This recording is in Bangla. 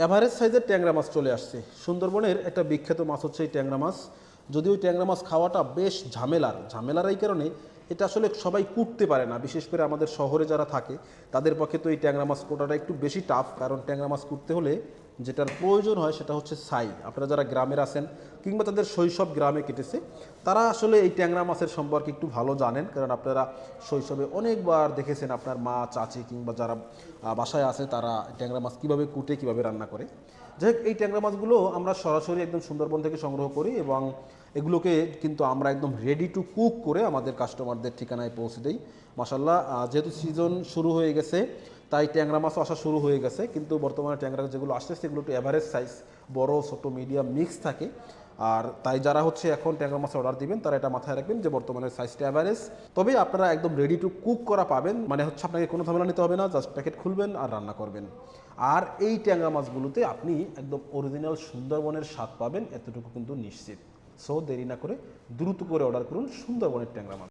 অ্যাভারেজ সাইজের ট্যাংরা মাছ চলে আসছে। সুন্দরবনের একটা বিখ্যাত মাছ হচ্ছে এই ট্যাংরা মাছ। যদিও ট্যাংরা মাছ খাওয়াটা বেশ ঝামেলার ঝামেলার এই কারণে এটা আসলে সবাই কুটতে পারে না, বিশেষ করে আমাদের শহরে যারা থাকে, তাদের পক্ষে তো এই ট্যাংরা মাছ কোটাটা একটু বেশি টাফ কারণ ট্যাংরা মাছ কুটতে হলে যেটার প্রয়োজন হয় সেটা হচ্ছে ছাই আপনারা যারা গ্রামের আছেন কিংবা তাদের শৈশব গ্রামে কেটেছে, তারা আসলে এই ট্যাংরা মাছের সম্পর্কে একটু ভালো জানেন। কারণ আপনারা শৈশবে অনেকবার দেখেছেন আপনার মা, চাচি কিংবা যারা বাসায় আছে তারা ট্যাংরা মাছ কীভাবে কুটে, কীভাবে রান্না করে। যাই হোক, এই ট্যাংরা মাছগুলো আমরা সরাসরি একদম সুন্দরবন থেকে সংগ্রহ করি এবং এগুলোকে কিন্তু আমরা একদম রেডি টু কুক করে আমাদের কাস্টমারদের ঠিকানায় পৌঁছে দিই। মাসাল্লাহ যেহেতু সিজন শুরু হয়ে গেছে তাই ট্যাংরা মাছও আসা শুরু হয়ে গেছে, কিন্তু বর্তমানে ট্যাংরা যেগুলো আসছে সেগুলো একটু অ্যাভারেজ সাইজ বড়, ছোট মিডিয়াম মিক্স থাকে। আর তাই যারা হচ্ছে এখন ট্যাংরা মাছ অর্ডার দিবেন, তারা এটা মাথায় রাখবেন যে বর্তমানে সাইজটা অ্যাভারেজ তবে আপনারা একদম রেডি টু কুক করা পাবেন মানে হচ্ছে আপনাকে কোনো ঝামেলা নিতে হবে না জাস্ট প্যাকেট খুলবেন আর রান্না করবেন। আর এই ট্যাংরা মাছগুলোতে আপনি একদম অরিজিনাল সুন্দরবনের স্বাদ পাবেন, এতটুকু কিন্তু নিশ্চিত। সো দেরি না করে দ্রুত করে অর্ডার করুন সুন্দরবনের ট্যাংরা মাছ।